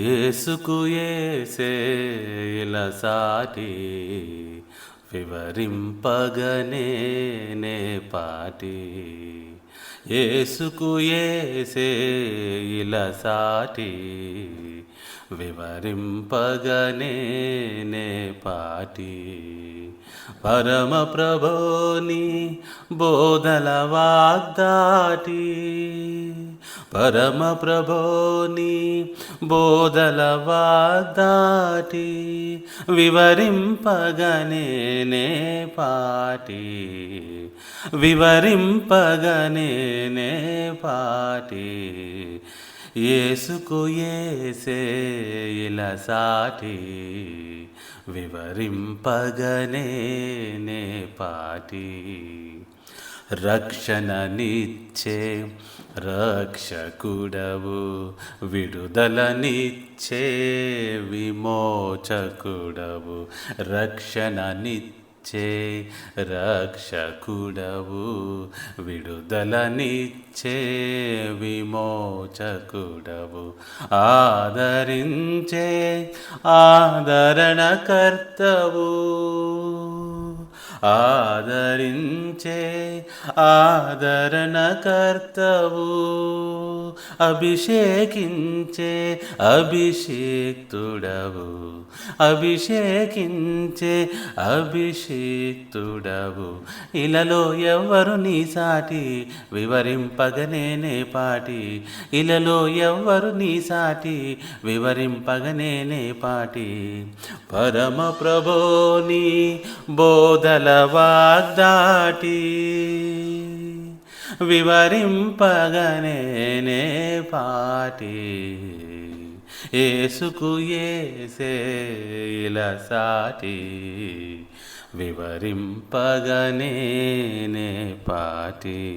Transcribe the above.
ఏసుకు ఏసే ఇలా సాటి వివరింపగనే నే పాటి. ఏసుకు ఏసే ఇలా సాటి వివరింపగనే నే పాటి. పరమ ప్రభోని బోధల వాగ్దాటి. పరమ ప్రభోని బోధల వాగ్దాటి వివరింపగనే పాటి. వివరింపగనే పాటి. ఏసుకు ఏసే ఇలా సాటి. వివరింపగనే పాటి. రక్షణనిచ్చే రక్షకుడవు విడుదలనిచ్చే విమోచకుడవు రక్షణనిచ్చే రక్షకుడవు విడుదలనిచ్చే విమోచకుడవు. ఆదరించే ఆదరణకర్తవు. ఆదరించే ఆదరణకర్తవు. అభిషేకించే అభిషేక్తుడవు. అభిషేకించే అభిషేక్తుడవు. ఇలలో ఎవ్వరు నీ సాటి వివరింపగనేనే పాటి. ఇలలో ఎవ్వరు నీ సాటి వివరింపగనేనే పాటి. పరమ ప్రభోని బోధల వాగ్దాటి. వివరింపగనేనే పాటి. ఏసుకు ఏసే ఇలా సాటి. వివరింపగనేనే పాటి.